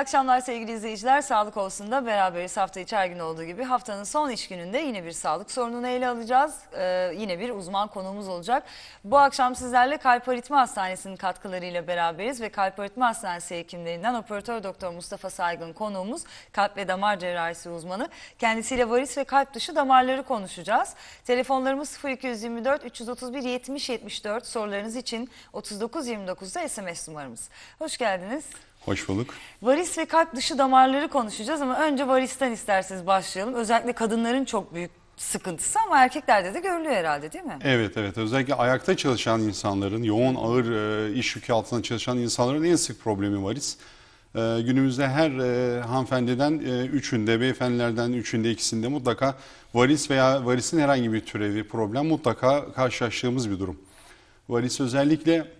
akşamlar sevgili izleyiciler. Sağlık olsun da beraberiz hafta içi her gün olduğu gibi. Haftanın son iş gününde yine bir sağlık sorununu ele alacağız. Ee, yine bir uzman konuğumuz olacak. Bu akşam sizlerle Kalp Aritmi Hastanesi'nin katkılarıyla beraberiz ve Kalp Aritmi Hastanesi hekimlerinden operatör doktor Mustafa Saygın konuğumuz. Kalp ve damar cerrahisi uzmanı. Kendisiyle varis ve kalp dışı damarları konuşacağız. Telefonlarımız 0224 331 70 74 sorularınız için 3929'da SMS numaramız. Hoş geldiniz. Hoş bulduk. Varis ve kalp dışı damarları konuşacağız ama önce varisten isterseniz başlayalım. Özellikle kadınların çok büyük sıkıntısı ama erkeklerde de görülüyor herhalde değil mi? Evet evet özellikle ayakta çalışan insanların, yoğun ağır e, iş yükü altında çalışan insanların en sık problemi varis. E, günümüzde her e, hanımefendiden e, üçünde, beyefendilerden üçünde ikisinde mutlaka varis veya varisin herhangi bir türevi problem mutlaka karşılaştığımız bir durum. Varis özellikle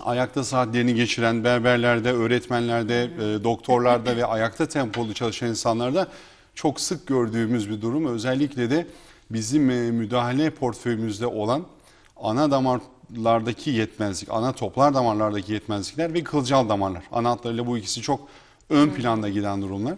ayakta saatlerini geçiren berberlerde, öğretmenlerde, e, doktorlarda ve ayakta tempolu çalışan insanlarda çok sık gördüğümüz bir durum. Özellikle de bizim e, müdahale portföyümüzde olan ana damarlardaki yetmezlik, ana toplar damarlardaki yetmezlikler ve kılcal damarlar. Ana hatlarıyla bu ikisi çok ön planda giden durumlar.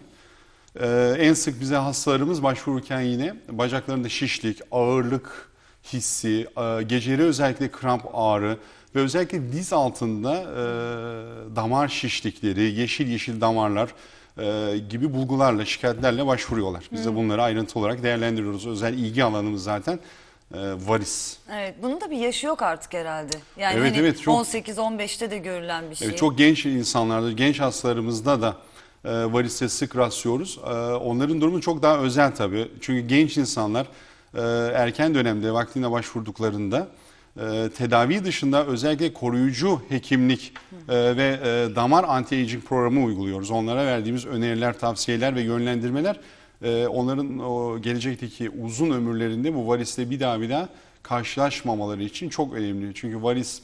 Ee, en sık bize hastalarımız başvururken yine bacaklarında şişlik, ağırlık hissi, e, geceleri özellikle kramp ağrı ve özellikle diz altında e, damar şişlikleri, yeşil yeşil damarlar e, gibi bulgularla, şikayetlerle başvuruyorlar. Biz de bunları ayrıntı olarak değerlendiriyoruz. Özel ilgi alanımız zaten e, varis. Evet bunun da bir yaşı yok artık herhalde. Yani Evet, hani evet, çok- 18-15'te de görülen bir şey. Evet, çok genç insanlarda, genç hastalarımızda da e, varisle sık rastlıyoruz. E, onların durumu çok daha özel tabii. Çünkü genç insanlar e, erken dönemde vaktinde başvurduklarında e, tedavi dışında özellikle koruyucu hekimlik e, ve e, damar anti-aging programı uyguluyoruz. Onlara verdiğimiz öneriler, tavsiyeler ve yönlendirmeler e, onların o gelecekteki uzun ömürlerinde bu varisle bir daha bir daha karşılaşmamaları için çok önemli. Çünkü varis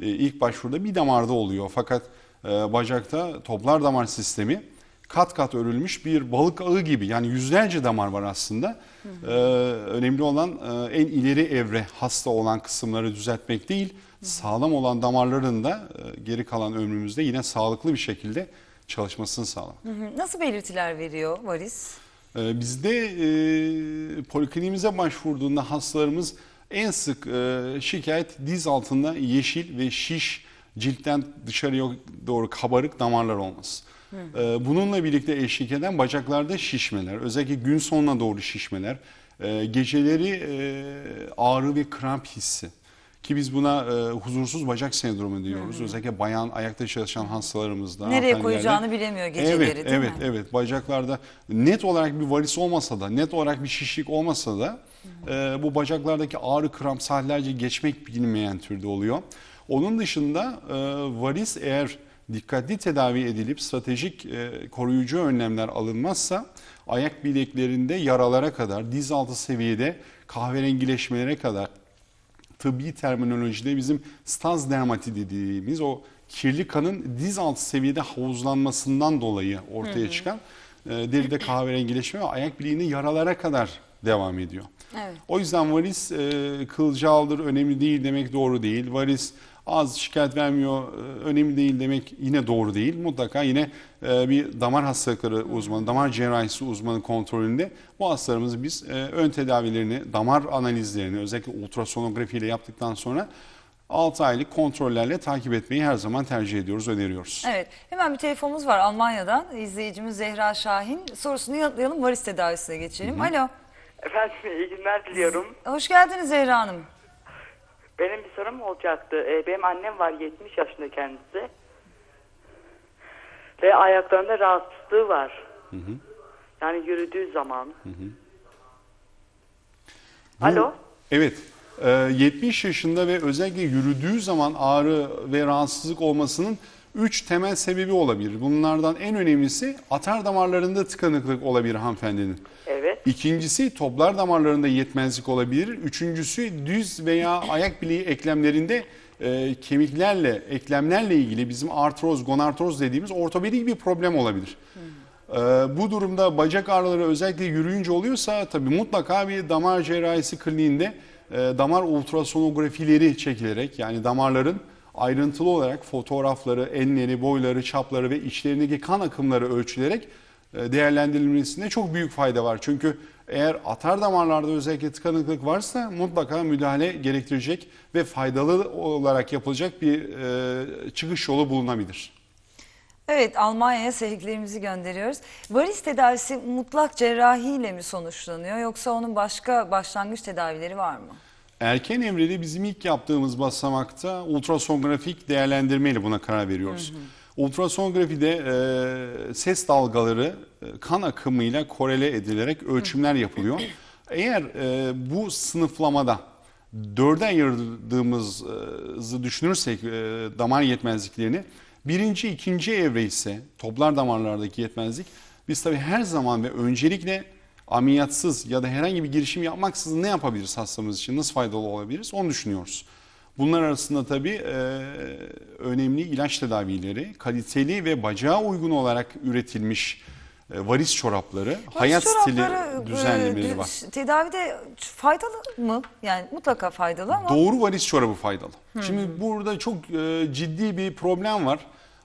ilk başvuruda bir damarda oluyor. Fakat bacakta toplar damar sistemi kat kat örülmüş bir balık ağı gibi. Yani yüzlerce damar var aslında. E, önemli olan e, en ileri evre hasta olan kısımları düzeltmek değil, sağlam olan damarların da e, geri kalan ömrümüzde yine sağlıklı bir şekilde çalışmasını sağlamak. Hı hı. Nasıl belirtiler veriyor varis? Ee, Bizde e, polikliniğimize başvurduğunda hastalarımız en sık e, şikayet diz altında yeşil ve şiş ciltten dışarıya doğru kabarık damarlar olması. Ee, Bununla birlikte eşlik eden bacaklarda şişmeler, özellikle gün sonuna doğru şişmeler, e, geceleri e, ağrı ve kramp hissi. Ki biz buna e, huzursuz bacak sendromu diyoruz. Özellikle bayan ayakta çalışan hastalarımızda. Nereye koyacağını bilemiyor geceleri Evet, değil evet, mi? evet. Bacaklarda net olarak bir varis olmasa da, net olarak bir şişlik olmasa da e, bu bacaklardaki ağrı kramp saatlerce geçmek bilinmeyen türde oluyor. Onun dışında e, varis eğer dikkatli tedavi edilip stratejik e, koruyucu önlemler alınmazsa ayak bileklerinde yaralara kadar, diz altı seviyede kahverengileşmelere kadar tıbbi terminolojide bizim staz dermati dediğimiz o kirli kanın diz altı seviyede havuzlanmasından dolayı ortaya çıkan e, deride kahverengileşme ve ayak bileğinde yaralara kadar devam ediyor. Evet. O yüzden varis e, kılcaldır, önemli değil demek doğru değil. Varis az şikayet vermiyor, e, önemli değil demek yine doğru değil. Mutlaka yine e, bir damar hastalıkları uzmanı, damar cerrahisi uzmanı kontrolünde bu hastalarımızı biz e, ön tedavilerini, damar analizlerini özellikle ultrasonografi ile yaptıktan sonra 6 aylık kontrollerle takip etmeyi her zaman tercih ediyoruz, öneriyoruz. Evet hemen bir telefonumuz var Almanya'dan. İzleyicimiz Zehra Şahin. Sorusunu yanıtlayalım varis tedavisine geçelim. Alo. Efendim iyi günler diliyorum. Hoş geldiniz Zehra Hanım. Benim bir sorum olacaktı. Ee, benim annem var 70 yaşında kendisi. Ve ayaklarında rahatsızlığı var. Yani yürüdüğü zaman. Alo? Evet. e, 70 yaşında ve özellikle yürüdüğü zaman ağrı ve rahatsızlık olmasının 3 temel sebebi olabilir. Bunlardan en önemlisi atar damarlarında tıkanıklık olabilir hanımefendinin. Evet. İkincisi toplar damarlarında yetmezlik olabilir. Üçüncüsü düz veya ayak bileği eklemlerinde e, kemiklerle, eklemlerle ilgili bizim artroz, gonartroz dediğimiz ortopedik bir problem olabilir. E, bu durumda bacak ağrıları özellikle yürüyünce oluyorsa tabii mutlaka bir damar cerrahisi kliniğinde e, damar ultrasonografileri çekilerek yani damarların ayrıntılı olarak fotoğrafları, enleri, boyları, çapları ve içlerindeki kan akımları ölçülerek değerlendirilmesinde çok büyük fayda var. Çünkü eğer atar damarlarda özellikle tıkanıklık varsa mutlaka müdahale gerektirecek ve faydalı olarak yapılacak bir e, çıkış yolu bulunabilir. Evet Almanya'ya sevgilerimizi gönderiyoruz. Varis tedavisi mutlak cerrahiyle mi sonuçlanıyor yoksa onun başka başlangıç tedavileri var mı? Erken evrede bizim ilk yaptığımız basamakta ultrasonografik değerlendirmeyle buna karar veriyoruz. Ultrasonografide e, ses dalgaları e, kan akımıyla korele edilerek ölçümler yapılıyor. Eğer e, bu sınıflamada dörde ayırdığımızı düşünürsek e, damar yetmezliklerini birinci, ikinci evre ise toplar damarlardaki yetmezlik biz tabii her zaman ve öncelikle ameliyatsız ya da herhangi bir girişim yapmaksızın ne yapabiliriz hastamız için, nasıl faydalı olabiliriz onu düşünüyoruz. Bunlar arasında tabii e, önemli ilaç tedavileri, kaliteli ve bacağa uygun olarak üretilmiş e, varis çorapları, hayat stili çorapları, düzenlemeleri e, var. Tedavide faydalı mı? Yani mutlaka faydalı ama Doğru varis çorabı faydalı. Şimdi burada çok e, ciddi bir problem var.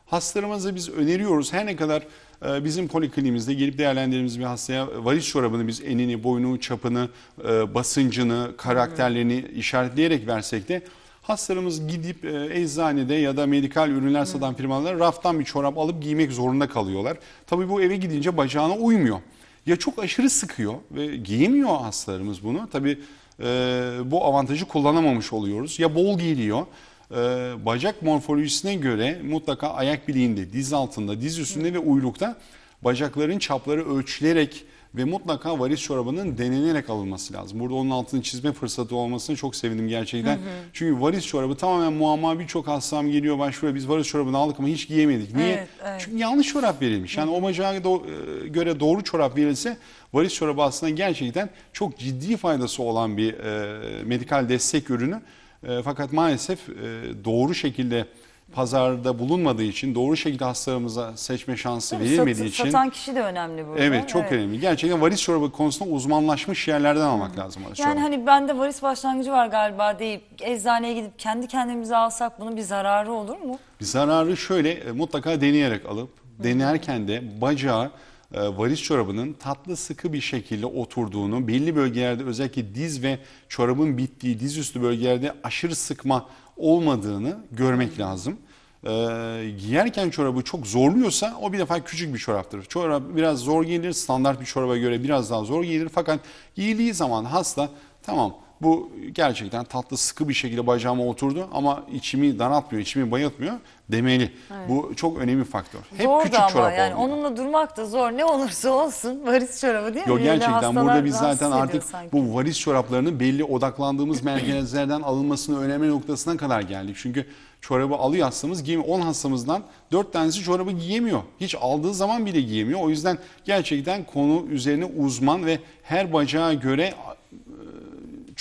Hastalarımıza biz öneriyoruz. Her ne kadar e, bizim polikliniğimizde gelip değerlendirdiğimiz bir hastaya varis çorabını biz enini, boyunu, çapını, e, basıncını, karakterlerini işaretleyerek versek de hastalarımız gidip e, eczanede ya da medikal ürünler satan firmalar raftan bir çorap alıp giymek zorunda kalıyorlar. Tabii bu eve gidince bacağına uymuyor. Ya çok aşırı sıkıyor ve giyemiyor hastalarımız bunu. Tabii e, bu avantajı kullanamamış oluyoruz. Ya bol geliyor. e, bacak morfolojisine göre mutlaka ayak bileğinde, diz altında, diz üstünde ve uylukta bacakların çapları ölçülerek ve mutlaka varis çorabının denenerek alınması lazım. Burada onun altını çizme fırsatı olmasına çok sevindim gerçekten. Çünkü varis çorabı tamamen muamma birçok hastam geliyor başvuruyor. Biz varis çorabını aldık ama hiç giyemedik. Niye? Evet, evet. Çünkü yanlış çorap verilmiş. Yani o bacağa do- e, göre doğru çorap verilse varis çorabı aslında gerçekten çok ciddi faydası olan bir e, medikal destek ürünü. E, fakat maalesef e, doğru şekilde pazarda bulunmadığı için, doğru şekilde hastalarımıza seçme şansı verilmediği Satı- için satan kişi de önemli burada. Evet çok önemli. Gerçekten varis çorabı konusunda uzmanlaşmış yerlerden almak lazım varis Yani çorabı. hani bende varis başlangıcı var galiba deyip eczaneye gidip kendi kendimize alsak bunun bir zararı olur mu? Bir zararı şöyle e, mutlaka deneyerek alıp denerken de bacağa e, varis çorabının tatlı sıkı bir şekilde oturduğunu, belli bölgelerde özellikle diz ve çorabın bittiği diz üstü bölgelerde aşırı sıkma olmadığını görmek lazım. E, giyerken çorabı çok zorluyorsa o bir defa küçük bir çoraptır. Çorap biraz zor giyilir, standart bir çoraba göre biraz daha zor giyilir. Fakat giyildiği zaman hasta tamam bu gerçekten tatlı sıkı bir şekilde bacağıma oturdu ama içimi daraltmıyor, içimi bayıltmıyor demeli. Bu çok önemli faktör. Hep zor küçük ama çorap yani olmalı. onunla durmak da zor. Ne olursa olsun varis çorabı değil mi? Yok gerçekten burada biz zaten artık sanki. bu varis çoraplarının belli odaklandığımız merkezlerden alınmasını önemli noktasına kadar geldik. Çünkü çorabı alıyor hastamız giyemiyor. 10 hastamızdan 4 tanesi çorabı giyemiyor. Hiç aldığı zaman bile giyemiyor. O yüzden gerçekten konu üzerine uzman ve her bacağa göre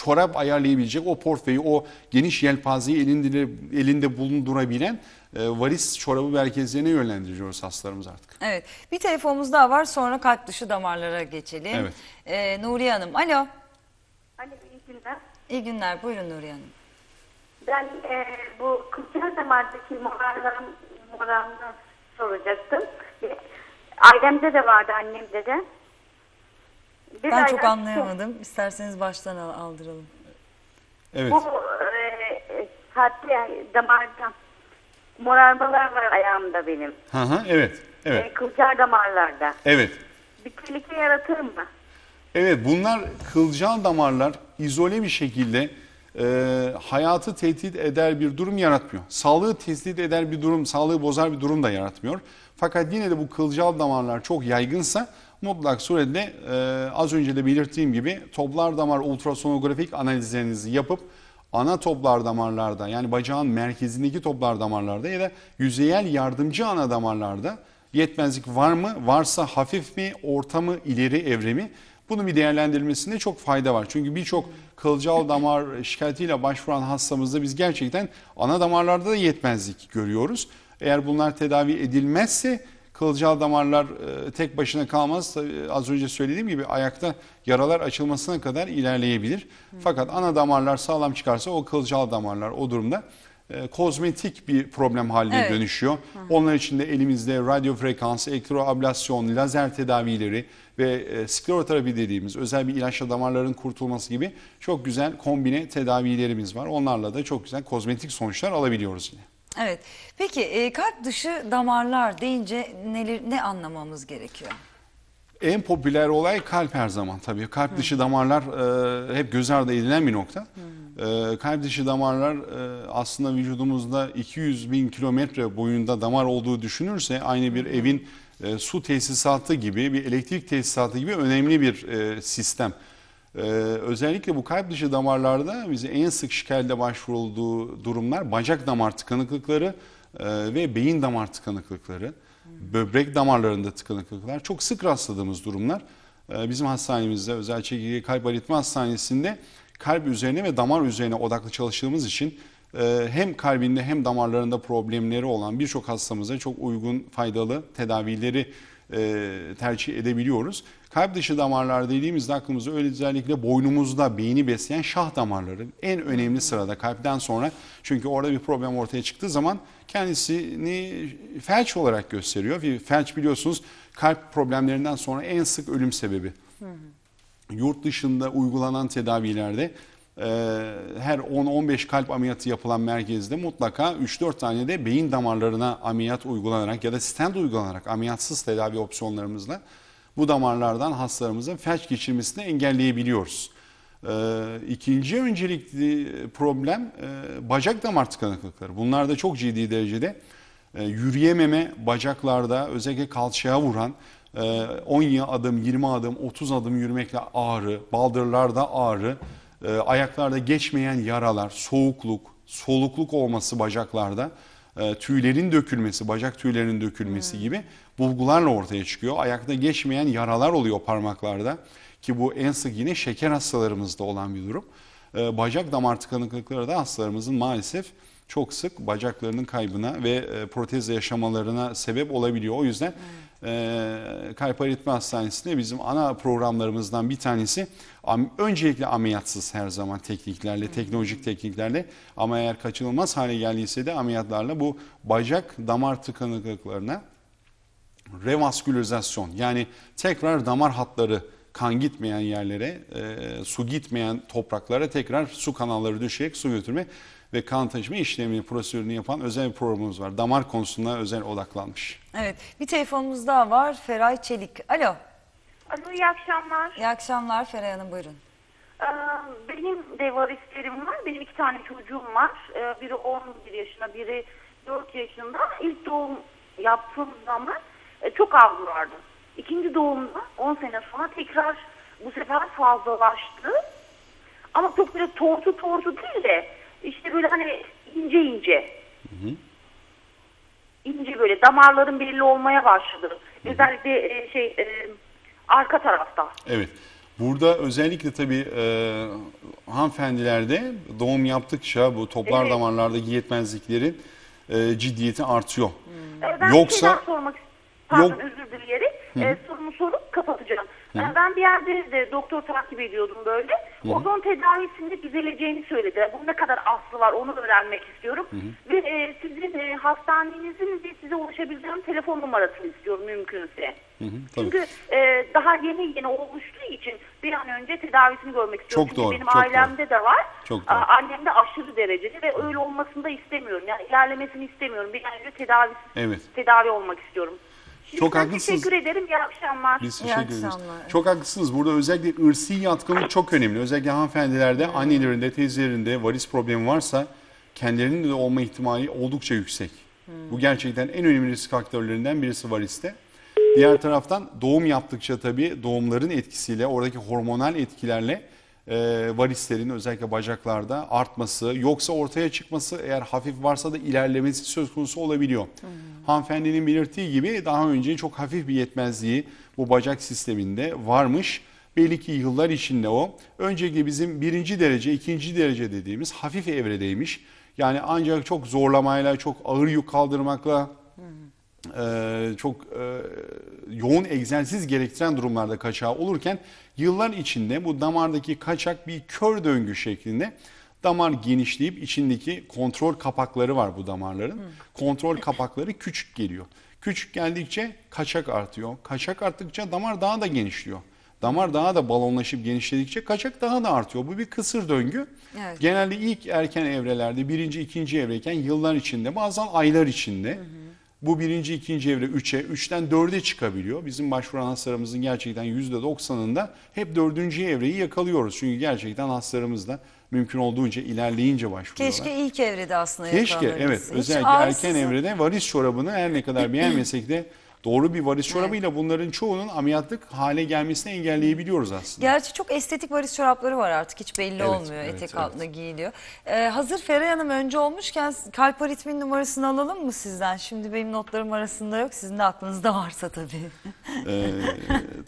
çorap ayarlayabilecek o portföyü, o geniş yelpazeyi elinde, elinde bulundurabilen e, varis çorabı merkezlerine yönlendiriyoruz hastalarımız artık. Evet. Bir telefonumuz daha var. Sonra kalp dışı damarlara geçelim. Evet. Ee, Nuriye Hanım. Alo. Alo iyi günler. İyi günler. Buyurun Nuriye Hanım. Ben e, bu kılcal damardaki morarların morarını soracaktım. E, ailemde de vardı annemde de. Bir Ben çok aydan- anlayamadım. İsterseniz baştan al- aldıralım. Evet. Bu e, saatte damarda morarmalar var ayağımda benim. Hı hı, evet. Evet. E, kılcal damarlarda. Evet. Bir tehlike yaratır mı? Evet bunlar kılcal damarlar izole bir şekilde e, hayatı tehdit eder bir durum yaratmıyor. Sağlığı tehdit eder bir durum, sağlığı bozar bir durum da yaratmıyor. Fakat yine de bu kılcal damarlar çok yaygınsa mutlak suretle e, az önce de belirttiğim gibi toplar damar ultrasonografik analizlerinizi yapıp ana toplar damarlarda yani bacağın merkezindeki toplar damarlarda ya da yüzeyel yardımcı ana damarlarda yetmezlik var mı? Varsa hafif mi, orta mı, ileri evremi? Bunun bir değerlendirilmesinde çok fayda var. Çünkü birçok kılcal damar şikayetiyle başvuran hastamızda biz gerçekten ana damarlarda da yetmezlik görüyoruz. Eğer bunlar tedavi edilmezse kılcal damarlar e, tek başına kalmaz. Tabii az önce söylediğim gibi ayakta yaralar açılmasına kadar ilerleyebilir. Fakat ana damarlar sağlam çıkarsa o kılcal damarlar o durumda e, kozmetik bir problem haline Evet. dönüşüyor. Onlar için de elimizde radyo frekans, elektroablasyon, lazer tedavileri ve e, skleroterapi dediğimiz özel bir ilaçla damarların kurtulması gibi çok güzel kombine tedavilerimiz var. Onlarla da çok güzel kozmetik sonuçlar alabiliyoruz yine. Evet. Peki e, kalp dışı damarlar deyince neler, ne anlamamız gerekiyor? En popüler olay kalp her zaman tabii. Kalp dışı damarlar e, hep göz ardı edilen bir nokta. E, kalp dışı damarlar e, aslında vücudumuzda 200 bin kilometre boyunda damar olduğu düşünürse aynı bir evin e, su tesisatı gibi bir elektrik tesisatı gibi önemli bir e, sistem. E, özellikle bu kalp dışı damarlarda bize en sık şikayette başvurulduğu durumlar bacak damar tıkanıklıkları e, ve beyin damar tıkanıklıkları böbrek damarlarında tıkanıklıklar çok sık rastladığımız durumlar. Ee, Bizim hastanemizde özel çekirge kalp aritmi hastanesinde kalp üzerine ve damar üzerine odaklı çalıştığımız için e, hem kalbinde hem damarlarında problemleri olan birçok hastamıza çok uygun faydalı tedavileri e, tercih edebiliyoruz. Kalp dışı damarlar dediğimizde aklımıza öyle özellikle boynumuzda beyni besleyen şah damarları en önemli sırada kalpten sonra. Çünkü orada bir problem ortaya çıktığı zaman kendisini felç olarak gösteriyor. Ve felç biliyorsunuz kalp problemlerinden sonra en sık ölüm sebebi. Yurt dışında uygulanan tedavilerde e, her 10-15 kalp ameliyatı yapılan merkezde mutlaka 3-4 tane de beyin damarlarına ameliyat uygulanarak ya da stent uygulanarak ameliyatsız tedavi opsiyonlarımızla bu damarlardan hastalarımızın felç geçirmesini engelleyebiliyoruz. Ee, ikinci öncelikli problem e, bacak damar tıkanıklıkları. Bunlar da çok ciddi derecede e, yürüyememe bacaklarda özellikle kalçaya vuran e, 10 adım, 20 adım, 30 adım yürümekle ağrı, baldırlarda ağrı, e, ayaklarda geçmeyen yaralar, soğukluk, solukluk olması bacaklarda, e, tüylerin dökülmesi, bacak tüylerinin dökülmesi gibi bulgularla ortaya çıkıyor. Ayakta geçmeyen yaralar oluyor parmaklarda ki bu en sık yine şeker hastalarımızda olan bir durum. E, bacak damar tıkanıklıkları da hastalarımızın maalesef çok sık bacaklarının kaybına ve e, protezle yaşamalarına sebep olabiliyor. O yüzden e, kalp aritmi hastanesinde bizim ana programlarımızdan bir tanesi öncelikle ameliyatsız her zaman tekniklerle, teknolojik tekniklerle ama eğer kaçınılmaz hale geldiyse de ameliyatlarla bu bacak damar tıkanıklıklarına revaskülirizasyon yani tekrar damar hatları kan gitmeyen yerlere, e, su gitmeyen topraklara tekrar su kanalları düşerek su götürme ve kan taşıma işlemini, prosedürünü yapan özel bir programımız var. Damar konusunda özel odaklanmış. Evet. Bir telefonumuz daha var. Feray Çelik. Alo. Alo iyi akşamlar. İyi akşamlar Feray Hanım buyurun. Ee, Benim de varislerim var. Benim iki tane çocuğum var. Ee, Biri 11 yaşında, biri 4 yaşında. İlk doğum yaptığım zaman e, çok vardı. İkinci doğumda 10 sene sonra tekrar bu sefer fazlalaştı. Ama çok böyle tortu tortu değil de işte böyle hani ince ince. İnce böyle damarların belli olmaya başladı. Özellikle e, şey e, arka tarafta. Evet. Burada özellikle tabii e, hanımefendilerde doğum yaptıkça bu toplar Evet. damarlardaki yetmezliklerin e, ciddiyeti artıyor. Ee, Ben Yoksa- sormak Pardon Yok. özür dileyerek ee, sorumu sorup kapatacağım. Ee, Ben bir yerde de doktor takip ediyordum böyle. Ozon tedavisinde düzeleceğini söyledi. Bunun ne kadar aslı var onu öğrenmek istiyorum. Ve e, sizin e, hastanenizin de size ulaşabileceğim telefon numarasını istiyorum mümkünse. Hı hı, tabii. Çünkü e, daha yeni yeni oluştuğu için bir an önce tedavisini görmek istiyorum. Çok Çünkü doğru, benim çok ailemde de var. Çok doğru. Annem de aşırı derecede ve öyle olmasını da istemiyorum. Yani ilerlemesini istemiyorum. Bir an önce tedavisi Evet. tedavi olmak istiyorum. Çok haklısınız. Teşekkür ederim. İyi akşamlar. Biz İyi teşekkür ederiz. akşamlar. Çok haklısınız. Burada özellikle ırsi yatkınlık çok önemli. Özellikle hanımefendilerde annelerinde, teyzelerinde varis problemi varsa kendilerinin de olma ihtimali oldukça yüksek. Bu gerçekten en önemli risk faktörlerinden birisi variste. Diğer taraftan doğum yaptıkça tabii doğumların etkisiyle, oradaki hormonal etkilerle e, varislerin özellikle bacaklarda artması, yoksa ortaya çıkması eğer hafif varsa da ilerlemesi söz konusu olabiliyor. Hanımefendinin belirttiği gibi daha önce çok hafif bir yetmezliği bu bacak sisteminde varmış. Belli ki yıllar içinde o. Öncelikle bizim birinci derece, ikinci derece dediğimiz hafif evredeymiş. Yani ancak çok zorlamayla, çok ağır yük kaldırmakla, e, çok e, yoğun egzersiz gerektiren durumlarda kaçağı olurken yıllar içinde bu damardaki kaçak bir kör döngü şeklinde Damar genişleyip içindeki kontrol kapakları var bu damarların. Kontrol kapakları küçük geliyor. Küçük geldikçe kaçak artıyor. Kaçak arttıkça damar daha da genişliyor. Damar daha da balonlaşıp genişledikçe kaçak daha da artıyor. Bu bir kısır döngü. Evet. Genelde ilk erken evrelerde birinci, ikinci evreyken yıllar içinde bazen aylar içinde bu birinci, ikinci evre 3'e, 3'ten 4'e çıkabiliyor. Bizim başvuran hastalarımızın gerçekten %90'ında hep dördüncü evreyi yakalıyoruz. Çünkü gerçekten hastalarımız da mümkün olduğunca ilerleyince başvuruyorlar. Keşke ilk evrede aslında Keşke evet özellikle erken evrede varis çorabını her ne kadar beğenmesek de doğru bir varis çorabıyla bunların çoğunun ameliyatlık hale gelmesini engelleyebiliyoruz aslında. Gerçi çok estetik varis çorapları var artık hiç belli Evet, olmuyor evet, etek evet. altında giyiliyor. Ee, hazır Feray Hanım önce olmuşken kalp aritmin numarasını alalım mı sizden? Şimdi benim notlarım arasında yok sizin de aklınızda varsa tabii. Ee,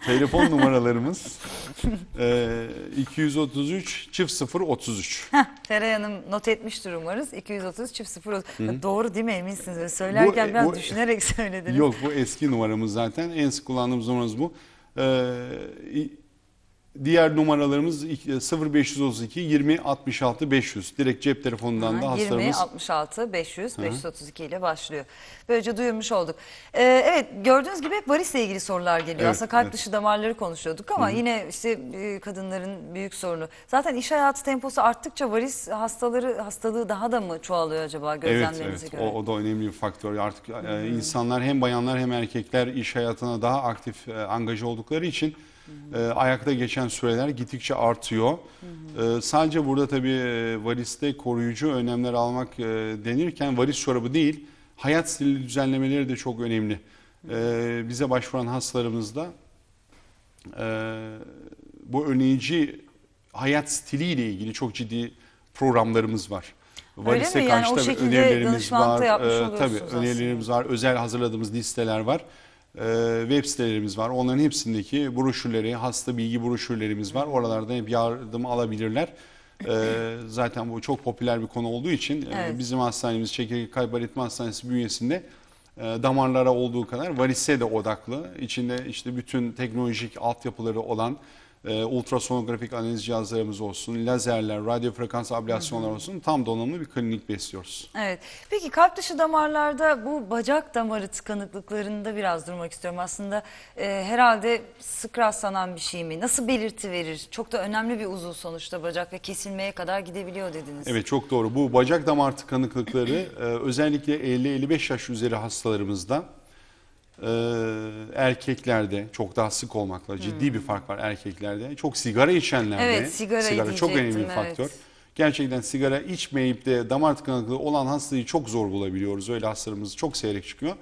telefon numaralarımız e, 233 çift 0 33. Heh, Feray Hanım not etmiştir umarız 230 çift 0 Doğru değil mi eminsiniz? Öyle Söylerken Bu, e, biraz bu- düşünerek söylediniz. Yok bu eski numaramız zaten. En sık kullandığımız numaramız bu. Ee, diğer numaralarımız iki- 0532 20 66 500. Direkt cep telefonundan da Ha, 20, hastalarımız 66, 500, 532 ile başlıyor. Böylece duyurmuş olduk. Ee, evet gördüğünüz gibi hep varisle ilgili sorular geliyor. Evet, Aslında kalp evet. dışı damarları konuşuyorduk ama yine işte e, kadınların büyük sorunu. Zaten iş hayatı temposu arttıkça varis hastaları hastalığı daha da mı çoğalıyor acaba Evet, gözlemlerinize evet. göre? O, o da önemli bir faktör. Artık e, insanlar hem bayanlar hem erkekler iş hayatına daha aktif e, oldukları için e, ayakta geçen süreler gittikçe artıyor. E, sadece burada tabii e, variste koruyucu önlemler almak e, denirken varis çorabı değil, hayat stili düzenlemeleri de çok önemli. E, bize başvuran hastalarımızda e, bu önleyici hayat stiliyle ilgili çok ciddi programlarımız var. Varise? Yani karşı o tabii önerilerimiz var. Ee, oluyorsunuz tabii önerilerimiz var. Özel hazırladığımız listeler var. Ee, web sitelerimiz var. Onların hepsindeki broşürleri, hasta bilgi broşürlerimiz var. Oralardan hep yardım alabilirler. Ee, zaten bu çok popüler bir konu olduğu için e, Evet. bizim hastanemiz Çekirdek Kalp Aritmi Hastanesi bünyesinde e, damarlara olduğu kadar varise de odaklı. İçinde işte bütün teknolojik altyapıları olan e, ultrasonografik analiz cihazlarımız olsun, lazerler, radyo frekans ablasyonlar olsun tam donanımlı bir klinik besliyoruz. Evet. Peki kalp dışı damarlarda bu bacak damarı tıkanıklıklarında biraz durmak istiyorum. Aslında e, herhalde sık rastlanan bir şey mi? Nasıl belirti verir? Çok da önemli bir uzuv sonuçta bacak ve kesilmeye kadar gidebiliyor dediniz. Evet çok doğru. Bu bacak damar tıkanıklıkları e, özellikle 50-55 yaş üzeri hastalarımızda erkeklerde çok daha sık olmakla ciddi bir fark var erkeklerde. Çok sigara içenlerde Evet, sigarayı çok önemli bir faktör. evet. Gerçekten sigara içmeyip de damar tıkanıklığı olan hastayı çok zor bulabiliyoruz. Öyle hastalarımız çok seyrek çıkıyor.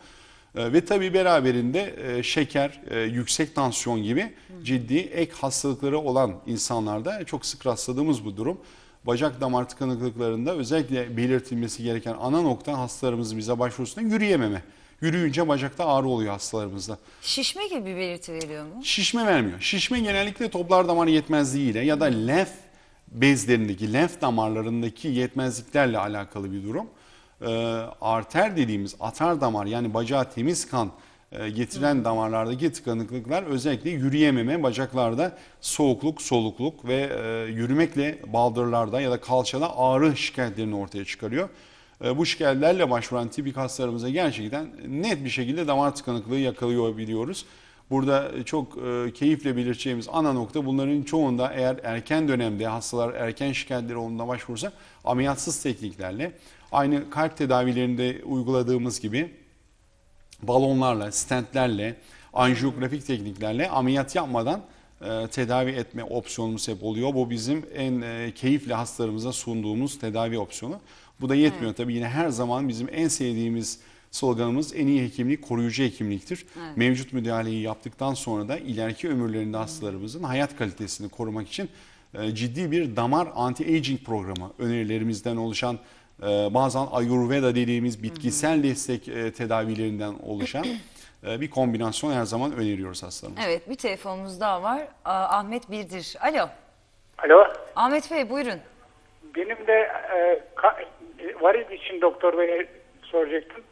E, Ve tabii beraberinde e, şeker, e, yüksek tansiyon gibi ciddi ek hastalıkları olan insanlarda çok sık rastladığımız bu durum. Bacak damar tıkanıklıklarında özellikle belirtilmesi gereken ana nokta hastalarımızın bize başvurusunda yürüyememe. Yürüyünce bacakta ağrı oluyor hastalarımızda. Şişme gibi bir belirti veriyor mu? Şişme vermiyor. Şişme genellikle toplar damar yetmezliğiyle ya da lenf bezlerindeki, lenf damarlarındaki yetmezliklerle alakalı bir durum. Ee, arter dediğimiz atar damar yani bacağa temiz kan e, getiren damarlardaki tıkanıklıklar özellikle yürüyememe, bacaklarda soğukluk, solukluk ve e, yürümekle baldırlarda ya da kalçada ağrı şikayetlerini ortaya çıkarıyor. E, Bu şikayetlerle başvuran tipik hastalarımıza gerçekten net bir şekilde damar tıkanıklığı yakalıyor Burada çok e, keyifle belirteceğimiz ana nokta bunların çoğunda eğer erken dönemde hastalar erken şikayetleri olduğunda başvursa ameliyatsız tekniklerle aynı kalp tedavilerinde uyguladığımız gibi balonlarla, stentlerle, anjiyografik tekniklerle ameliyat yapmadan e, tedavi etme opsiyonumuz hep oluyor. Bu bizim en keyifle hastalarımıza sunduğumuz tedavi opsiyonu. Bu da yetmiyor tabii yine her zaman bizim en sevdiğimiz sloganımız en iyi hekimlik koruyucu hekimliktir. Mevcut müdahaleyi yaptıktan sonra da ileriki ömürlerinde hastalarımızın hayat kalitesini korumak için e, ciddi bir damar anti-aging programı önerilerimizden oluşan e, bazen Ayurveda dediğimiz bitkisel destek e, tedavilerinden oluşan bir kombinasyon her zaman öneriyoruz hastalarımıza. Evet bir telefonumuz daha var. Ahmet Birdir. Alo. Alo. Ahmet Bey buyurun. Benim de e, varis için doktor beye soracaktım.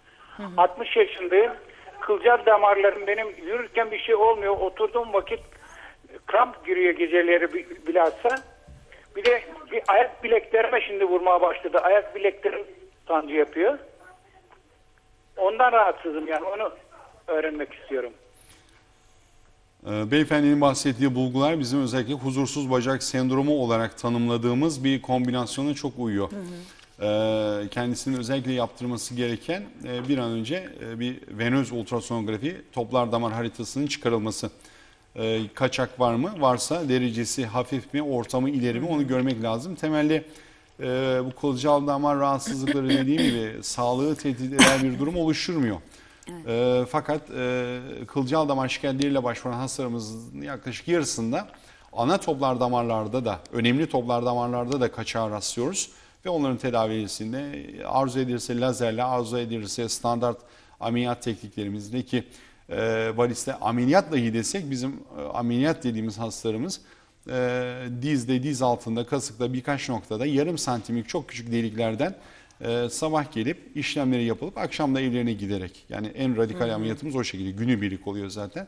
60 yaşındayım. Kılcal damarlarım benim yürürken bir şey olmuyor. Oturduğum vakit kramp giriyor geceleri bi- bilhassa. Bir de bir ayak bileklerime şimdi vurmaya başladı. Ayak bileklerim sancı yapıyor. Ondan rahatsızım yani onu öğrenmek istiyorum. Ee, Beyefendinin bahsettiği bulgular bizim özellikle huzursuz bacak sendromu olarak tanımladığımız bir kombinasyona çok uyuyor. Ee, Kendisinin özellikle yaptırması gereken e, bir an önce e, bir venöz ultrasonografi toplar damar haritasının çıkarılması. Ee, Kaçak var mı? Varsa derecesi hafif mi, orta mı, ileri mi onu görmek lazım. Temelde bu kılcal damar rahatsızlıkları dediğim gibi sağlığı tehdit eden bir durum oluşturmuyor. E, fakat e, kılcal damar şikayetleriyle başvuran hastalarımızın yaklaşık yarısında ana toplar damarlarda da önemli toplar damarlarda da kaçağa rastlıyoruz. Ve onların tedavisinde arzu edilirse lazerle, arzu edilirse standart ameliyat tekniklerimizde ki e, variste ameliyat dahi desek bizim e, ameliyat dediğimiz hastalarımız e, dizde, diz altında, kasıkta birkaç noktada yarım santimlik çok küçük deliklerden e, sabah gelip işlemleri yapılıp akşam da evlerine giderek yani en radikal ameliyatımız o şekilde. Günübirlik oluyor zaten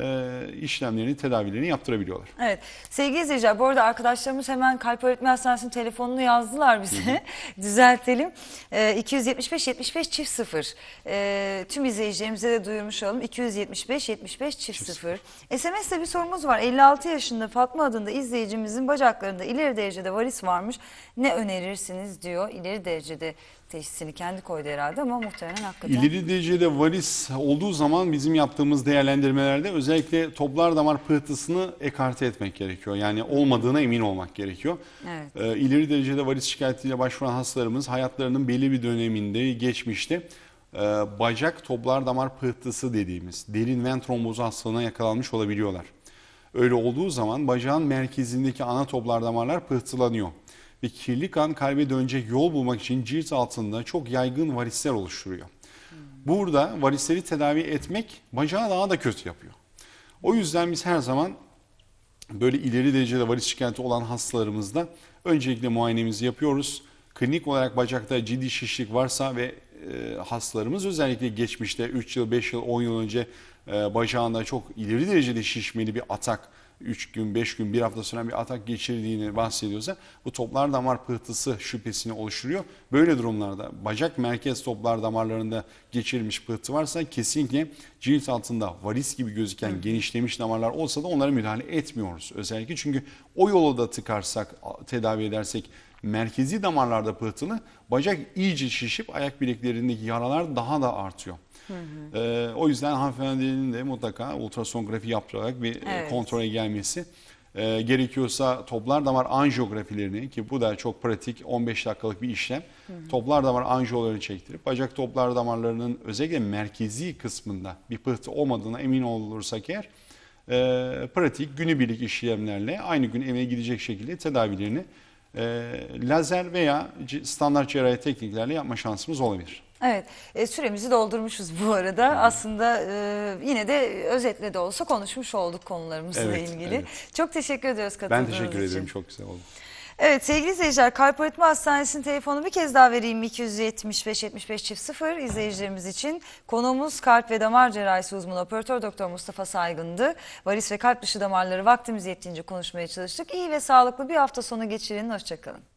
e, işlemlerini, tedavilerini yaptırabiliyorlar. Evet. Sevgili izleyiciler bu arada arkadaşlarımız hemen Kalp Öğretmen Hastanesi'nin telefonunu yazdılar bize. Düzeltelim. Ee, 275 75 çift 0. Ee, tüm izleyicilerimize de duyurmuş olalım. 275 75 çift 0. SMS'te bir sorumuz var. 56 yaşında Fatma adında izleyicimizin bacaklarında ileri derecede varis varmış. Ne önerirsiniz diyor. İleri derecede teşhisini kendi koydu herhalde ama muhtemelen hakikaten. İleri derecede varis olduğu zaman bizim yaptığımız değerlendirmelerde özellikle toplar damar pıhtısını ekarte etmek gerekiyor. Yani olmadığına emin olmak gerekiyor. Evet. Ee, ileri derecede varis şikayetiyle başvuran hastalarımız hayatlarının belli bir döneminde, geçmişte e, bacak toplar damar pıhtısı dediğimiz derin ven trombozu hastalığına yakalanmış olabiliyorlar. Öyle olduğu zaman bacağın merkezindeki ana toplar damarlar pıhtılanıyor. Ve kirli kan kalbe dönecek yol bulmak için cilt altında çok yaygın varisler oluşturuyor. Burada varisleri tedavi etmek bacağı daha da kötü yapıyor. O yüzden biz her zaman böyle ileri derecede varis şikayeti olan hastalarımızda öncelikle muayenemizi yapıyoruz. Klinik olarak bacakta ciddi şişlik varsa ve e, hastalarımız özellikle geçmişte 3 yıl, 5 yıl, 10 yıl önce e, bacağında çok ileri derecede şişmeli bir atak 3 gün, 5 gün, 1 hafta süren bir atak geçirdiğini bahsediyorsa bu toplar damar pıhtısı şüphesini oluşturuyor. Böyle durumlarda bacak merkez toplar damarlarında geçirilmiş pıhtı varsa kesinlikle cilt altında varis gibi gözüken genişlemiş damarlar olsa da onlara müdahale etmiyoruz. Özellikle çünkü o yolu da tıkarsak, tedavi edersek merkezi damarlarda pıhtılı bacak iyice şişip ayak bileklerindeki yaralar daha da artıyor. Ee, o yüzden hanımefendinin de mutlaka ultrasonografi yaptırarak bir e, Evet. kontrole gelmesi e, gerekiyorsa toplar damar anjiyografilerini ki bu da çok pratik 15 dakikalık bir işlem. Toplar damar anjiyolarını çektirip bacak toplar damarlarının özellikle merkezi kısmında bir pıhtı olmadığına emin olursak eğer e, pratik günübirlik işlemlerle aynı gün eve gidecek şekilde tedavilerini e, lazer veya standart cerrahi tekniklerle yapma şansımız olabilir. Evet, e, süremizi doldurmuşuz bu arada. Aslında e, yine de özetle de olsa konuşmuş olduk konularımızla Evet, ilgili. evet. Çok teşekkür ediyoruz Ben katıldığınız teşekkür için. ederim. Çok güzel oldu. Evet sevgili izleyiciler Kalp Öğretme Hastanesi'nin telefonu bir kez daha vereyim 275 75 çift 0 izleyicilerimiz için. Konuğumuz kalp ve damar cerrahisi uzmanı operatör doktor Mustafa Saygın'dı. Varis ve kalp dışı damarları vaktimiz yettiğince konuşmaya çalıştık. İyi ve sağlıklı bir hafta sonu geçirin. Hoşçakalın.